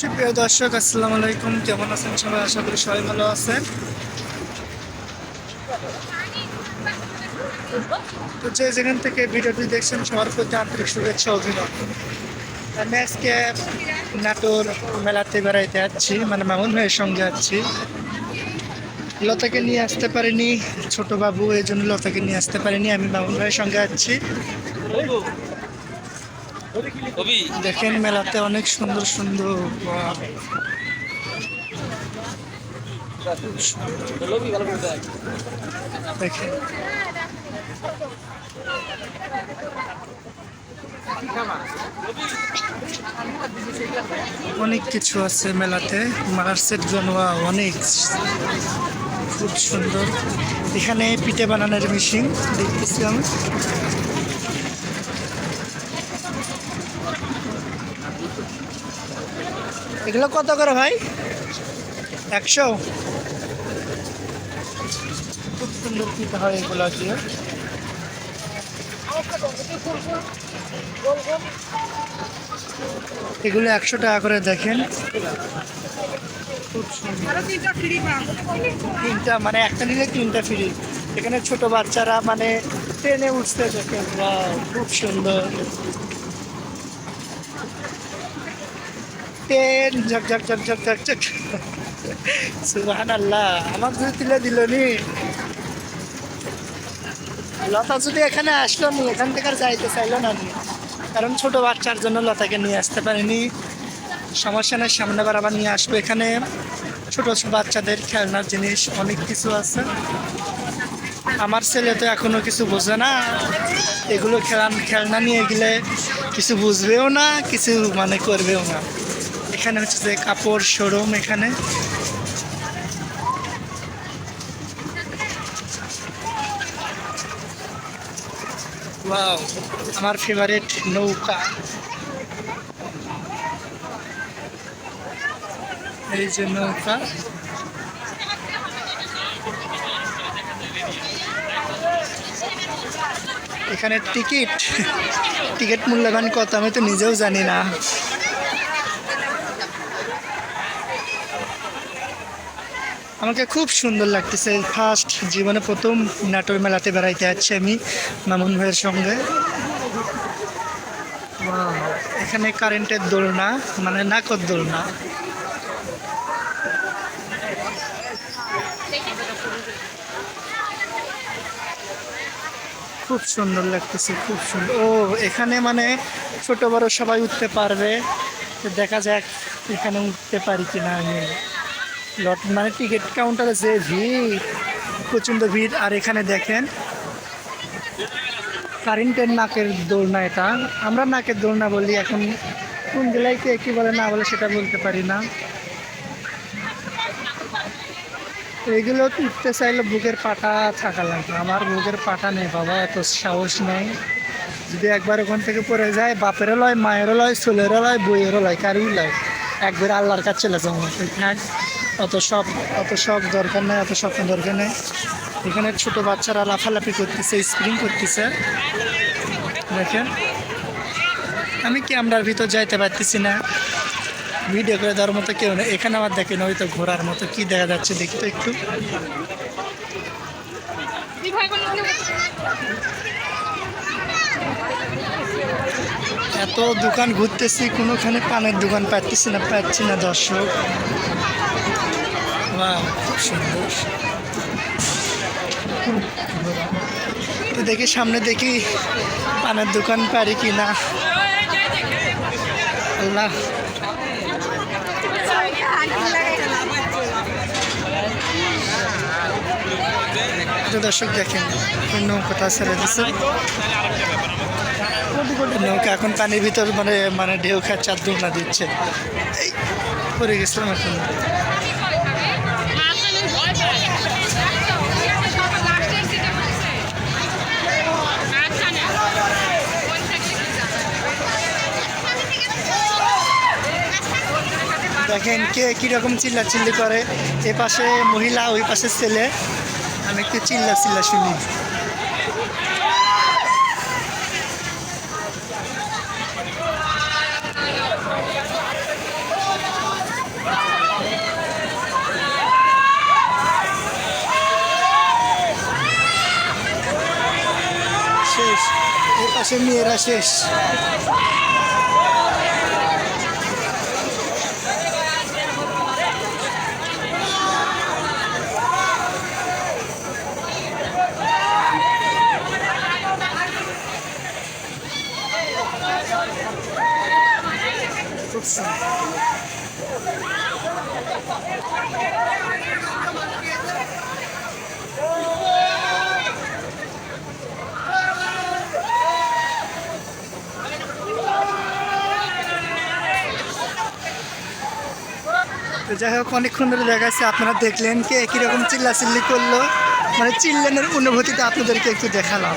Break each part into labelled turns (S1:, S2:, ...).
S1: সুপ্রিয় দর্শক, আসসালামু আলাইকুম। কেমন আছেন সবাই? আশা করি সবাই ভালো আছেন। তো যে যেখান থেকে ভিডিওটি দেখছেন, সবার প্রতি আন্তরিক শুভেচ্ছা অভিনন্দন। আমি আজকে নাটোর মেলাতে বেড়াইতে যাচ্ছি মানে মামুন ভাইয়ের সঙ্গে যাচ্ছি। লতাকে নিয়ে আসতে পারিনি, ছোট বাবু, এই জন্য লতাকে নিয়ে আসতে পারিনি, আমি মামুন ভাইয়ের সঙ্গে যাচ্ছি। দেখেন মেলাতে অনেক সুন্দর সুন্দর অনেক কিছু আছে মেলাতে। মালার সেট জানোয়া অনেক খুব সুন্দর। এখানে পিঠে বানানোর মেশিন দেখতেছি আমি। এগুলো কত করে ভাই? একশো? খুব সুন্দর পিঠা হয় এগুলো দিয়ে এগুলো একশো টাকা করে দেখেন। খুব সুন্দর তিনটা মানে একটা নিলে তিনটা ফ্রি এখানে ছোট বাচ্চারা মানে ট্রেনে উঠতে দেখেন। খুব সুন্দর। ট্রেন ঝক ঝক ঝক ঝক ঝক ঝক। সুবাহান আল্লাহ আমার যদি তুলে দিল নি। লতা যদি এখানে আসলো নি, এখান থেকে আর যাইতে চাইলো না নি। কারণ ছোট বাচ্চার জন্য লতাকে নিয়ে আসতে পারিনি। সমস্যা নেই সামনেবার আবার নিয়ে আসব এখানে। ছোট ছোট বাচ্চাদের খেলনার জিনিস, অনেক কিছু আছে। আমার ছেলে তো এখনও কিছু বোঝে না। এগুলো খেলান, খেলনা নিয়ে গেলে কিছু বুঝবেও না, কিছু মানে করবেও না। এখানে হচ্ছে যে কাপড় শোরুম এখানে। আমার ফেভারিট নৌকা। এই যে নৌকা। এখানে টিকিট। টিকিট মূল্যবান কত আমি তো নিজেও জানি না। আমাকে খুব সুন্দর লাগতেছে। ফার্স্ট জীবনে প্রথম নাটোর মেলাতে বেড়াইতে যাচ্ছি আমি মামুন ভাইয়ের সঙ্গে। এখানে কারেন্টের দোলনা মানে নাকর দোলনা। খুব সুন্দর লাগতেছে, খুব সুন্দর। ও, এখানে মানে ছোট বড় সবাই উঠতে পারবে। দেখা যাক এখানে উঠতে পারি কিনা আমি। লট মানে টিকিট কাউন্টারে যে ভিড় প্রচণ্ড ভিড়, আর এখানে দেখেন কারেন্টের নাকের দোলনা এটা। আমরা নাকের দোলনা বলি এখন, কোন জেলায় কে বলে না বলে সেটা বলতে পারি না। এগুলো উঠতে চাইলে বুকের পাটা থাকা লাগবে। আমার বুকের পাটা নেই বাবা, এত সাহস নেই। যদি একবার ওখান থেকে পড়ে যায়, বাপেরও লয়, মায়েরও লয়, ছেলেরও লয়, বইয়েরও লয় কারুই লয়। একবার আল্লাহর কাছে চলে যাব থাক অত সব, অত শখ দরকার নেই, অত স্বপ্ন দরকার নেই। এখানে ছোট বাচ্চারা লাফালাফি করতেছে স্প্রিং করতেছে। দেখেন। আমি ক্যামেরার ভিতর যাইতে পারতেছি না? ভিডিও করে দেওয়ার মতো কেউ নেই। এখানে আবার দেখেন, ওই তো ঘোরার মতো কি দেখা যাচ্ছে, দেখি তো একটু। এত দোকান ঘুরতেছি, কোনোখানে পানের দোকান পাচ্ছি না পাচ্ছি না, দর্শক। তো দেখি সামনে দেখি পানের দোকান পারি কি না। আল্লাহ। দর্শক দেখেন নৌকাটা ছেড়ে দিচ্ছে নৌকা এখন পানির ভিতর মানে মানে ঢেউ খাচ্ছে আর দোলনা দিচ্ছে। এই, পড়ে গেছিলাম এখন। দেখেন কে কীরকম চিল্লা চিল্লি করে। এ পাশে মহিলা, ওই পাশে ছেলে। আমি একটু চিল্লা চিল্লা শুনি। পাশে মেয়েরা তো যাই হোক, অনেকক্ষণ ধরে দেখাচ্ছে আপনারা দেখলেন কে রকম চিল্লাচিল্লি করল। মানে চিল্লানের অনুভূতিটা আপনাদেরকে একটু দেখালাম।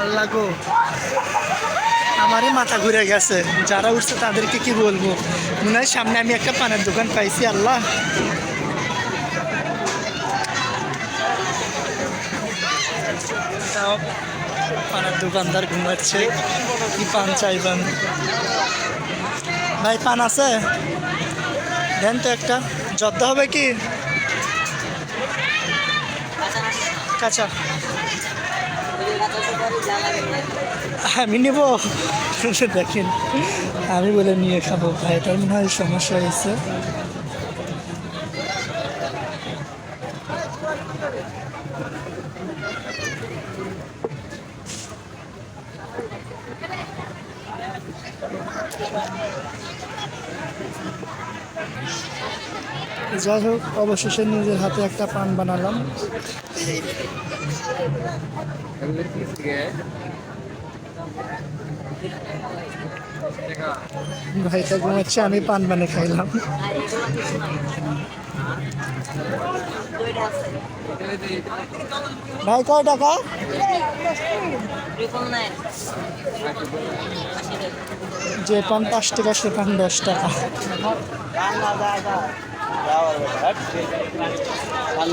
S1: আল্লাহ গো আমারই মাথা ঘুরে গেছে। যারা উঠছে তাদেরকে কি বলব? মনে হয় সামনে আমি একটা পানের দোকান পাইছি, আল্লাহ। পানের দোকানদার ঘুমাচ্ছে। কি পান চাইবেন? ভাই, পান আছে? দেন তো একটা। যদ্দ হবে কি? কাঁচা। আমি নেব। দেখেন। আমি বলে নিয়ে খাব। ভাইটার মনে হয় সমস্যা হয়েছে। যাই হোক অবশেষে নিজের হাতে একটা পান বানালাম। ভাইটা ঘুমাচ্ছে আমি পান বানিয়ে খাইলাম। ভাই, কয় টাকা? যে পান পাঁচ টাকা, সে পান দশ টাকা।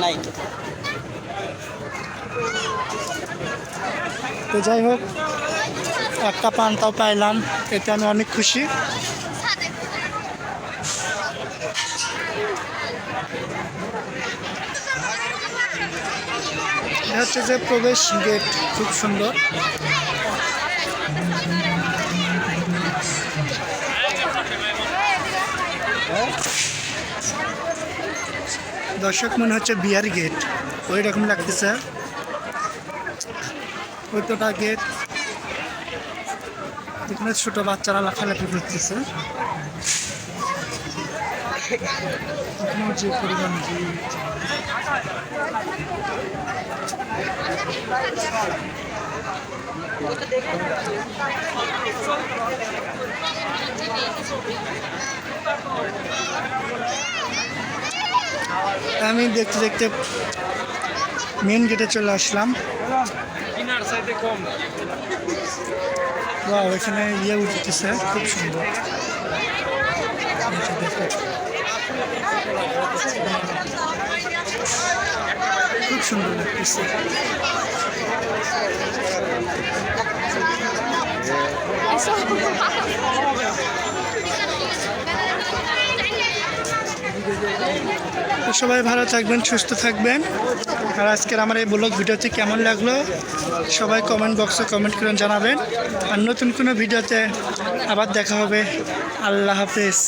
S2: নাই।
S1: তো যাই হোক, একটা পানটাও পাইলাম, এতে আমি অনেক খুশি। এটা হচ্ছে যে প্রবেশ গেট, খুব সুন্দর। দর্শক, মনে হচ্ছে বিয়ার গেট। ওই রকম লাগতেছে। ওইটা গেট এখানে ছোট বাচ্চারা লাফালাফি করতেছে। পরিমাণ আমি দেখতে দেখতে মেন গেটে চলে আসলাম। এখানে ইয়ে উঠতেছে খুব সুন্দর। দেখো। খুব সুন্দর লাগতেছে সবাই ভালো থাকবেন সুস্থ থাকবেন। আর আজকের আমার এই ব্লগ ভিডিওতে কেমন লাগল সবাই কমেন্ট বক্সে কমেন্ট করে জানাবেন। আর নতুন কোনো ভিডিওতে আবার দেখা হবে। আল্লাহ হাফেজ।